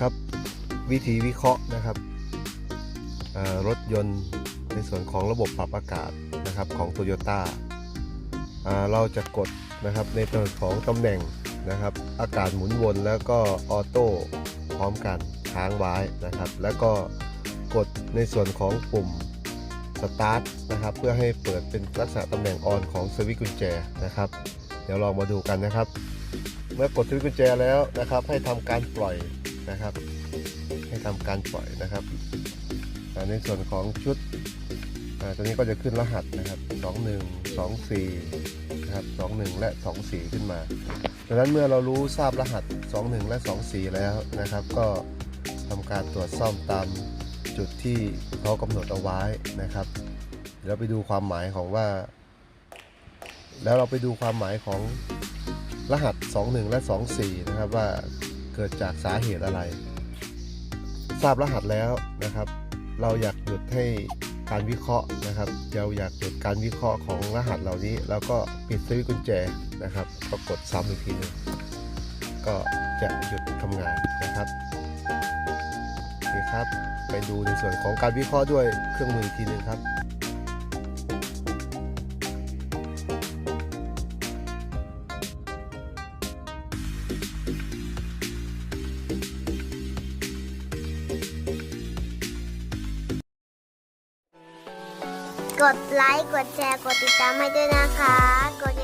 ครับ วิธีวิเคราะห์นะครับรถยนต์ในส่วนของระบบปรับอากาศนะครับของ t o y ยต้าเราจะกดนะครับในส่วนของตำแหน่งนะครับ อากาศหมุนวนแล้วก็ออโต้พร้อมกันค้างไว้นะครับ แล้วก็กดในส่วนของปุ่มสตาร์ทนะครับ เพื่อให้เปิดเป็นลักษณะตำแหน่งออนของสวิตช์กุญแจนะครับ เดี๋ยวลองมาดูกันนะครับ เมื่อกดสวิตช์กุญแจแล้วนะครับ ให้ทำการปล่อย นะครับ ให้ทำการปล่อยนะครับในส่วนของชุดตัวนี้ก็จะขึ้นรหัสนะครับ 21 24นะครับ21 และ 24 ขึ้นมาดังนั้นเมื่อเรารู้ทราบรหัส 21 และ 24 แล้วนะครับ ก็ทำการตรวจซ่อมตามจุดที่เขากำหนดเอาไว้นะครับเดี๋ยวไปดูความหมายของว่า แล้วเราไปดูความหมายของรหัส 21 และ 24 นะครับว่า เกิดจากสาเหตุอะไร ทราบรหัสแล้วนะครับ เราอยากหยุดให้การวิเคราะห์นะครับเราอยากหยุดการวิเคราะห์ของรหัสเหล่านี้ แล้วก็ปิดสวิตช์กุญแจนะครับ ก็กดซ้ำอีกทีหนึงก็จะหยุดทำงานนะครับโอเคครับ ไปดูในส่วนของการวิเคราะห์ด้วยเครื่องมืออีกทีหนึงครับ กดไลค์ กดแชร์ กดติดตามให้ด้วยนะคะ ก